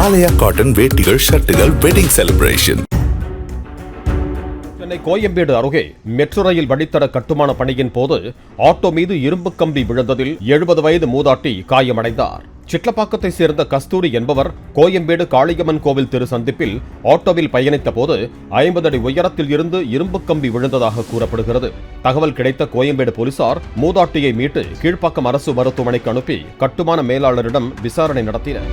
ஆலயா cotton வேட்டிகள் ஷர்ட்டுகள் wedding celebration Chennai Koyambedu அருகே மெட்ரோ ரயில் வழித்தட கட்டுமான பணியின் போது ஆட்டோ மீது இரும்பு கம்பி விழுந்ததில் எழுபது வயது மூதாட்டி காயமடைந்தார். சிட்லப்பாக்கத்தை சேர்ந்த கஸ்தூரி என்பவர் கோயம்பேடு காளியம்மன் கோவில் தெரு சந்திப்பில் ஆட்டோவில் பயணித்த போது ஐம்பது அடி உயரத்தில் இருந்து இரும்பு கம்பி விழுந்ததாக கூறப்படுகிறது. தகவல் கிடைத்த கோயம்பேடு போலீசார் மூதாட்டியை மீட்டு கீழ்ப்பாக்கம் அரசு மருத்துவமனைக்கு அனுப்பி கட்டுமான மேலாளரிடம் விசாரணை நடத்தினர்.